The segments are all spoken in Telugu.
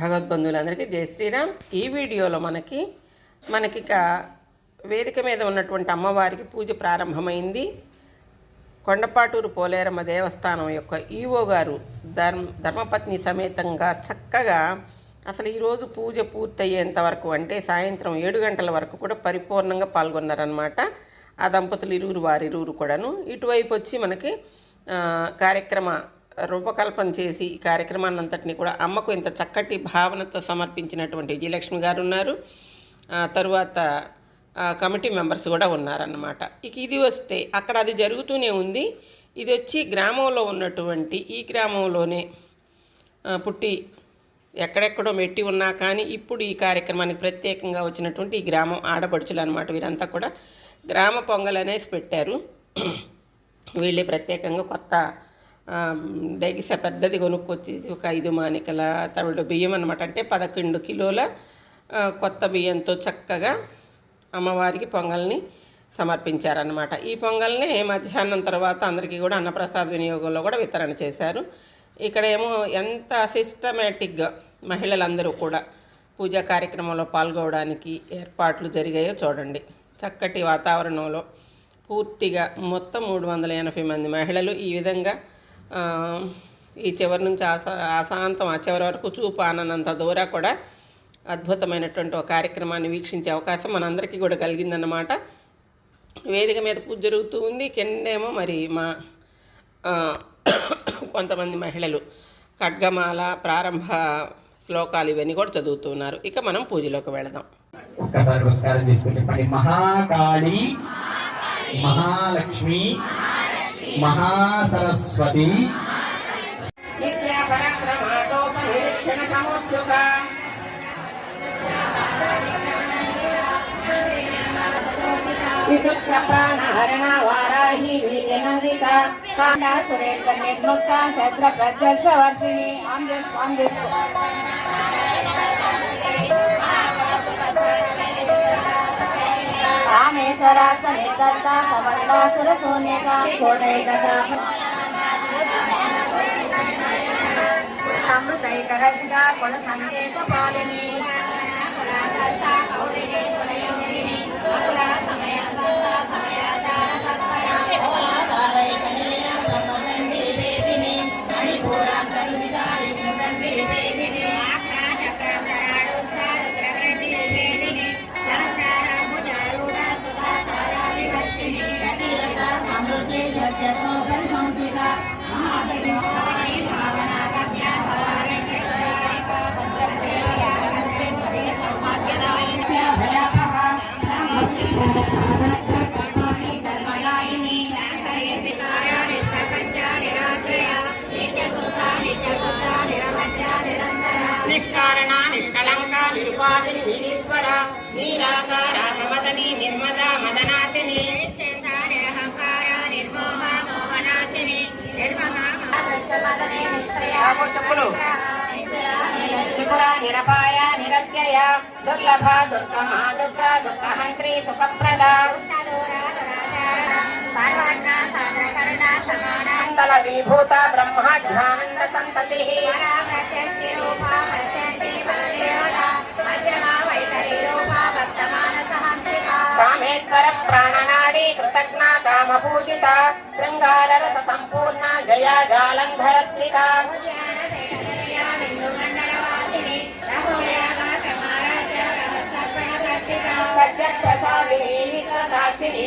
భగవద్బంధువులందరికీ జై శ్రీరామ్. ఈ వీడియోలో మనకి మనకిక వేదిక మీద ఉన్నటువంటి అమ్మవారికి పూజ ప్రారంభమైంది. కొండపాటూరు పోలేరమ్మ దేవస్థానం యొక్క ఈవో గారు ధర్మ ధర్మపత్ని సమేతంగా చక్కగా అసలు ఈరోజు పూజ పూర్తయ్యేంత వరకు అంటే సాయంత్రం ఏడు గంటల వరకు కూడా పరిపూర్ణంగా పాల్గొన్నారనమాట ఆ దంపతులు ఇరువురు వారిరువురు కూడాను. ఇటువైపు వచ్చి మనకి కార్యక్రమ రూపకల్పన చేసి ఈ కార్యక్రమాన్ని అంతటిని కూడా అమ్మకు ఇంత చక్కటి భావనతో సమర్పించినటువంటి విజయలక్ష్మి గారు ఉన్నారు. తరువాత కమిటీ మెంబర్స్ కూడా ఉన్నారన్నమాట. ఇక ఇది వస్తే అక్కడ అది జరుగుతూనే ఉంది. ఇది వచ్చి గ్రామంలో ఉన్నటువంటి ఈ గ్రామంలోనే పుట్టి ఎక్కడెక్కడో మెట్టి ఉన్నా కానీ ఇప్పుడు ఈ కార్యక్రమానికి ప్రత్యేకంగా వచ్చినటువంటి ఈ గ్రామం ఆడపడుచులు అనమాట వీరంతా కూడా. గ్రామ పొంగల్ అనేసి పెట్టారు. వీళ్ళే ప్రత్యేకంగా కొత్త డైగిస పెద్దది కొనుక్కొచ్చేసి ఒక ఐదు మానికల తవిడు బియ్యం అనమాట అంటే పదకొండు కిలోల కొత్త బియ్యంతో చక్కగా అమ్మవారికి పొంగల్ని సమర్పించారనమాట ఈ పొంగల్ని మధ్యాహ్నం తర్వాత అందరికీ కూడా అన్నప్రసాద్ వినియోగంలో కూడా వితరణ చేశారు. ఇక్కడ ఏమో ఎంత సిస్టమేటిక్గా మహిళలందరూ కూడా పూజా కార్యక్రమంలో పాల్గొనడానికి ఏర్పాట్లు జరిగాయో చూడండి. చక్కటి వాతావరణంలో పూర్తిగా మొత్తం మూడు వందల ఎనభై మంది మహిళలు ఈ విధంగా ఈ చివరి నుంచి ఆసా అశాంతం ఆ చివరి వరకు చూపు ఆననంత దూరా కూడా అద్భుతమైనటువంటి ఒక కార్యక్రమాన్ని వీక్షించే అవకాశం మనందరికీ కూడా కలిగిందన్నమాట. వేదిక మీద పూజ జరుగుతూ ఉంది. కిందేమో మరి మా కొంతమంది మహిళలు ఖడ్గమాల ప్రారంభ శ్లోకాలు ఇవన్నీ కూడా చదువుతున్నారు ఇక మనం పూజలోకి వెళదాం. ఒక్కసారి మహాకాళి మహాలక్ష్మి మహాసరస్వతి. ప్రాణహరణ వారాహి వీర్యనందిత కాండా సురేంద్ర నిర్ముక్త శస్త్ర ప్రత్యక్ష వర్షిణి ఆన్ చేసుకో ఆన్ చేసుకో రామేశ్వరాస్త నిర్దత్త సమర్థాసుర రసిక సంకేత పాలిని. నిరుపాధిని నిరీశ్వర నీరాకారాగమదని నిర్మల మదనాశిని. చెప్పులు. నిరపాయ నిరత్యయ దుర్లభ దుర్గమ దుర్గ దుర్గహంత్రి సుఖప్రద. విభూత బ్రహ్మ జ్ఞానంద సంతతి. పూజిత శృంగార రస సంపూర్ణ జయ జాలంధర స్థిత సత్య ప్రసాదిని సాక్షిని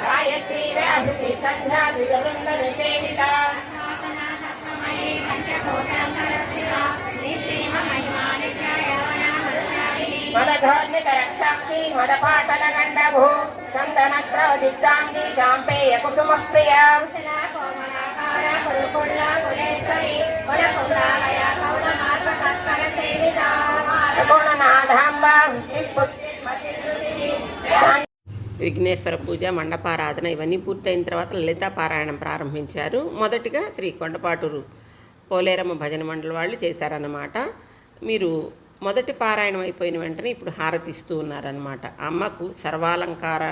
గాయత్రి వ్యాధి సంధ్యా ద్విజవృంద నిషేధిత ధోర్మితరక్షాక్షి మదపాటల గండభూ చందనత్ర దిగ్గాంగి కుటుంబ ప్రియ విఘ్నేశ్వర పూజ మండపారాధన ఇవన్నీ పూర్తయిన తర్వాత లలితా పారాయణం ప్రారంభించారు. మొదటిగా శ్రీ కొండపాటూరు పోలేరమ్మ భజన మండలి వాళ్ళు చేశారన్నమాట. మీరు మొదటి పారాయణం అయిపోయిన వెంటనే ఇప్పుడు హారతి ఇస్తూ ఉన్నారనమాట అమ్మకు సర్వాలంకార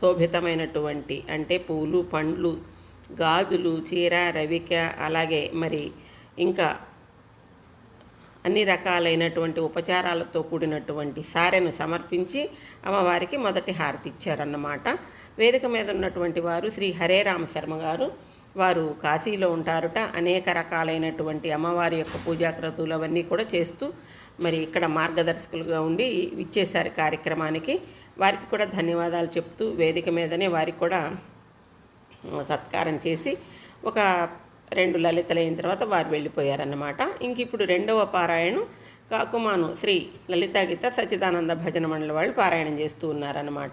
శోభితమైనటువంటి అంటే పూలు పండ్లు గాజులు చీర రవిక అలాగే మరి ఇంకా అన్ని రకాలైనటువంటి ఉపచారాలతో కూడినటువంటి సారెను సమర్పించి అమ్మవారికి మొదటి హారతి ఇచ్చారన్నమాట. వేదిక మీద ఉన్నటువంటి వారు శ్రీ హరే రామ శర్మ గారు. వారు కాశీలో ఉంటారుట. అనేక రకాలైనటువంటి అమ్మవారి యొక్క పూజాక్రతువులు అవన్నీ కూడా చేస్తూ మరి ఇక్కడ మార్గదర్శకులుగా ఉండి ఇచ్చేశారు కార్యక్రమానికి. వారికి కూడా ధన్యవాదాలు చెప్తూ వేదిక మీదనే వారికి కూడా సత్కారం చేసి ఒక రెండు లలితలైన తర్వాత వారు వెళ్ళిపోయారన్నమాట. ఇంక ఇప్పుడు రెండవ పారాయణం కాకుమాను శ్రీ లలితా గీత సచ్చిదానంద భజన మండలి వాళ్ళు పారాయణం చేస్తూ ఉన్నారన్నమాట.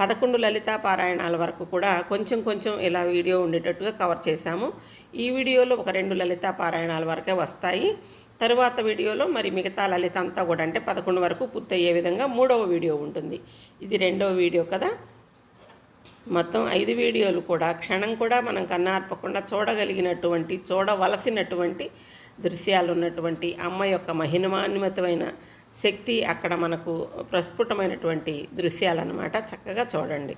పదకొండు లలితా పారాయణాల వరకు కూడా కొంచెం కొంచెం ఇలా వీడియో ఉండేటట్టుగా కవర్ చేశాము. ఈ వీడియోలో ఒక రెండు లలితా పారాయణాల వరకే వస్తాయి. తరువాత వీడియోలో మరి మిగతా లలిత అంతా కూడా అంటే పదకొండు వరకు పూర్తయ్యే విధంగా మూడవ వీడియో ఉంటుంది. ఇది రెండవ వీడియో కదా. మొత్తం ఐదు వీడియోలు కూడా క్షణం కూడా మనం కన్నార్పకుండా చూడగలిగినటువంటి చూడవలసినటువంటి దృశ్యాలు ఉన్నటువంటి అమ్మ యొక్క మహిమాన్వితమైన శక్తి అక్కడ మనకు ప్రస్ఫుటమైనటువంటి దృశ్యాలన్నమాట చక్కగా చూడండి.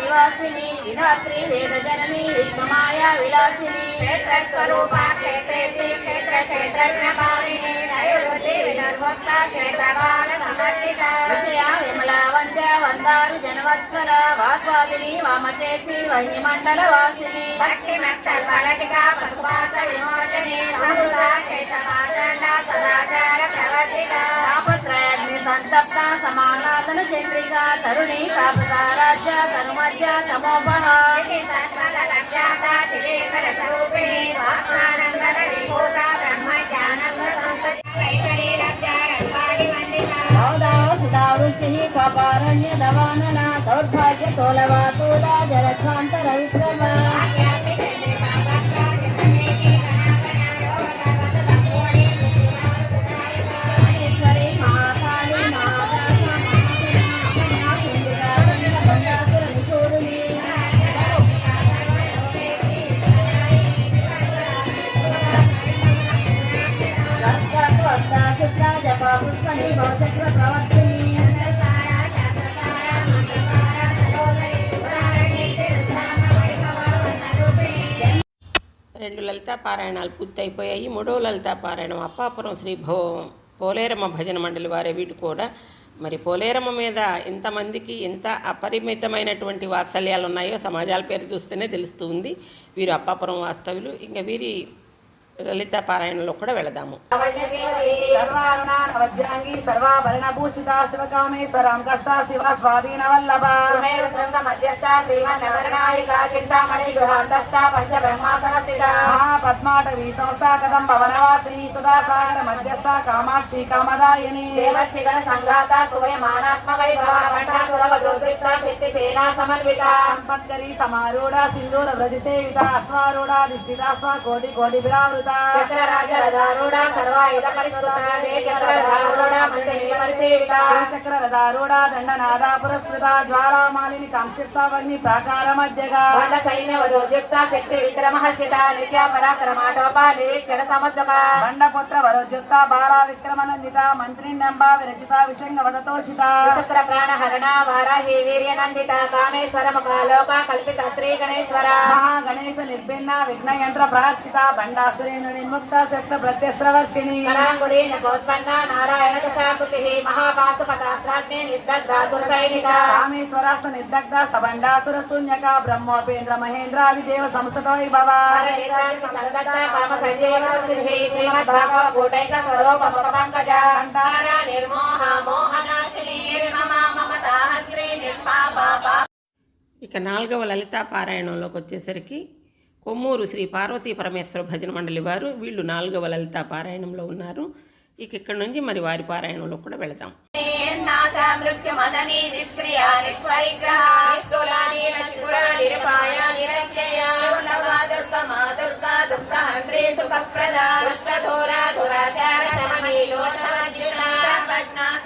నివాసిని విధాత్రి వేద జనని విష్ణుమాయ విలాసిని క్షేత్ర స్వరూప క్షేత్రేసి క్షేత్ర క్షేత్రజ్ఞ భావిని నైరుతి వినర్వక్త క్షేత్రపాల సమర్పిత విజయ విమల వంద్య వందారు వామకేసి మండల వాసిని భక్తి మత్తల్ బలటిక పశుపాస విమోచని సమృత శేషపాచండ సదాచార ప్రవర్తిక తాపత్రయాగ్ని సంతప్త సమానాదన చంద్రిక తరుణి తాపసారాజ్య తనుమధ్య తమోపహ సకల దవానన దౌర్భాగ్య తోలవాతూల జలధ్వాంత రవిక్రమ. రెండు లలితా పారాయణాలు పూర్తయిపోయాయి. మూడవ లలితా పారాయణం అప్పాపురం శ్రీ భో పోలేరమ్మ భజన మండలి వారే వీటి కూడా. మరి పోలేరమ్మ మీద ఎంతమందికి ఎంత అపరిమితమైనటువంటి వాత్సల్యాలు ఉన్నాయో సమాజాల పేరు చూస్తేనే తెలుస్తుంది వీరు అప్పాపురం వాస్తవులు ఇంకా వీరి లలితా పారాయణలో కూడా వెళదాము. మహాపద్మాటవీ సంస్థ కదం భవనవాసిని సుధాసాగర మధ్యస్థ కామాక్షి కామదాయని దేవర్షి గణ సంఘాత సువయ మానాత్మ వైభవ కంఠాసురవ జ్యోతిష్ట శక్తి సేనా సమన్విత సంపత్కరి సమారూఢ సింధూర వ్రజ సేవిత అశ్వారూఢ దిష్టిదాస్వ కోటి కోటి విరావృత చక్రరాజ సర్వాయుధ పరిష్కృత చక్రరథారూఢ మండలి పరిసేవిత చక్ర దండనాద పురస్కృత జ్వాలామాలిని కాంక్షిప్తావగ్ని ప్రాకార మధ్యగా బండ సైన్య శక్తి విక్రమహర్షిత నిత్య పరాక్రమాటోపాలి క్షణ సమర్థప బండ వరోద్యుక్త విక్రమనందిత మంత్రిణ్యంబ విరచిత విషంగ వదతోషిత చక్ర వారాహి కామేశ్వర ముఖాలోక కల్పిత శ్రీ గణేశ్వర మహాగణేశ నిర్భిన్న ప్రాక్షిత నిర్ముక్త నారాయణ దశాకృతి మహాపాశుపటాస్త్రాగ్ని నిర్దగ్ధాసుర సైనిక కామేశ్వరాస్త నిర్దగ్ధ సబండాసుర శూన్యక బ్రహ్మోపేంద్ర మహేంద్రాది దేవ సంస్థతో భవ ఇక నాలుగవ లలితా పారాయణంలోకి వచ్చేసరికి కొమ్మూరు శ్రీ పార్వతీ పరమేశ్వర భజన మండలి వారు వీళ్ళు నాలుగవ లలిత పారాయణంలో ఉన్నారు. ఇక ఇక్కడ నుంచి మరి వారి పారాయణంలో కూడా వెళదాం. మృత్యుమదని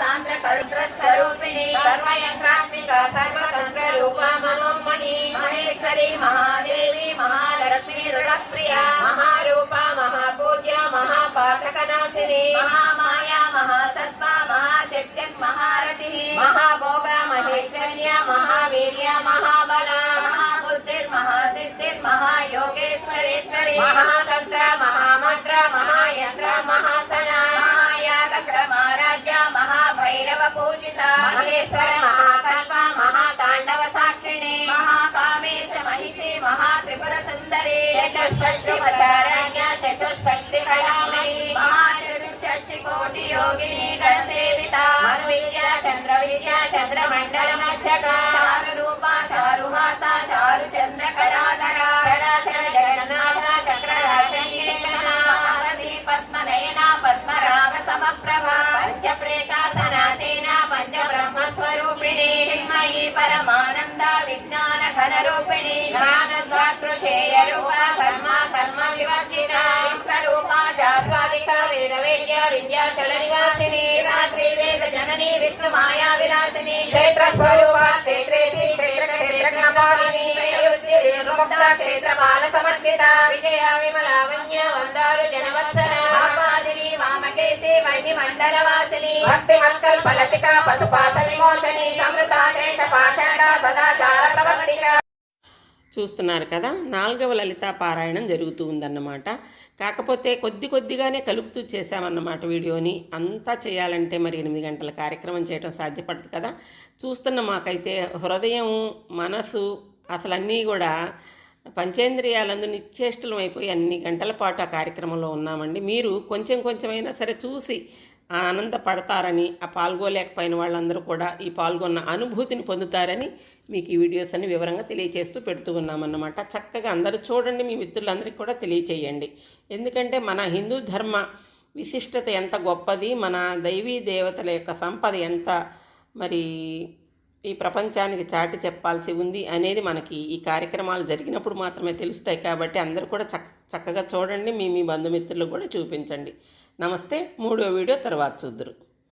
సాంద్ర కరుద్ర స్వరూపిణి సర్వయంత్రాత్మిక సర్వతంత్ర రూప महापातकनाशिने महामाया महासत्त्वा महाशक्तिर् महारथिः महाभोग महेश्वर्या महावीर्या महाबला। महाबुद्धिर्महासिद्धिर्महायोगेश्वरेश्वरी महातन्त्र महामन्त्र महायन्त्र महासना। महायागक्रमाराज्य महाभैरव पूजिता महेश्वर महाकल्प महा మహాకామేశ మహిషి మహాత్రిపుర సుందరి చతుష్పక్షి చతుష్పక్షి కళామణి మహాచతుష్షష్టి కోటి యోగిని గణసేవిత మను విద్య విజ్ఞాన ఘన రూపిణి జ్ఞానద్వాకృషేయ రూప కర్మ కర్మ వివర్జిత విశ్వరూప జాస్వాదిక వేద వేద్య విద్యాచల నివాసిని రాత్రి వేద జనని విష్ణు మాయా విలాసిని క్షేత్ర స్వరూప క్షేత్రేసి క్షేత్ర క్షేత్రజ్ఞాని క్షేత్ర బాల సమర్పిత విజయ విమల వన్య వందారు జనవత్సర మాదిరి వామకేశి వైని మండల వాసిని భక్తి మక్కల్ పలతిక పశుపాత విమోచని సమృత శేష పాషాణ సదాచార ప్రవర్తిక. చూస్తున్నారు కదా నాలుగవ లలిత పారాయణం జరుగుతూ ఉందన్నమాట. కాకపోతే కొద్ది కొద్దిగానే కలుపుతూ చేశామన్నమాట వీడియోని. అంతా చేయాలంటే మరి ఎనిమిది గంటల కార్యక్రమం చేయడం సాధ్యపడదు కదా. చూస్తున్న మాకైతే హృదయం మనసు అసలు అన్నీ కూడా పంచేంద్రియాలందు నిశ్చేష్టలం అయిపోయి అన్ని గంటల పాటు ఆ కార్యక్రమంలో ఉన్నామండి. మీరు కొంచెం కొంచెమైనా సరే చూసి ఆనందపడతారని ఆ పాల్గొలేకపోయిన వాళ్ళందరూ కూడా ఈ పాల్గొన్న అనుభూతిని పొందుతారని మీకు ఈ వీడియోస్ అన్ని వివరంగా తెలియచేస్తూ పెడుతూ ఉన్నామన్నమాట. చక్కగా అందరూ చూడండి మీ మిత్రులందరికీ కూడా తెలియచేయండి. ఎందుకంటే మన హిందూ ధర్మ విశిష్టత ఎంత గొప్పది మన దైవీ దేవతల యొక్క సంపద ఎంత మరి ఈ ప్రపంచానికి చాటి చెప్పాల్సి ఉంది అనేది మనకి ఈ కార్యక్రమాలు జరిగినప్పుడు మాత్రమే తెలుస్తాయి కాబట్టి అందరూ కూడా చక్ చక్కగా చూడండి మీ మీ బంధుమిత్రులకు కూడా చూపించండి. నమస్తే మూడో వీడియో తర్వాత చూద్దరు.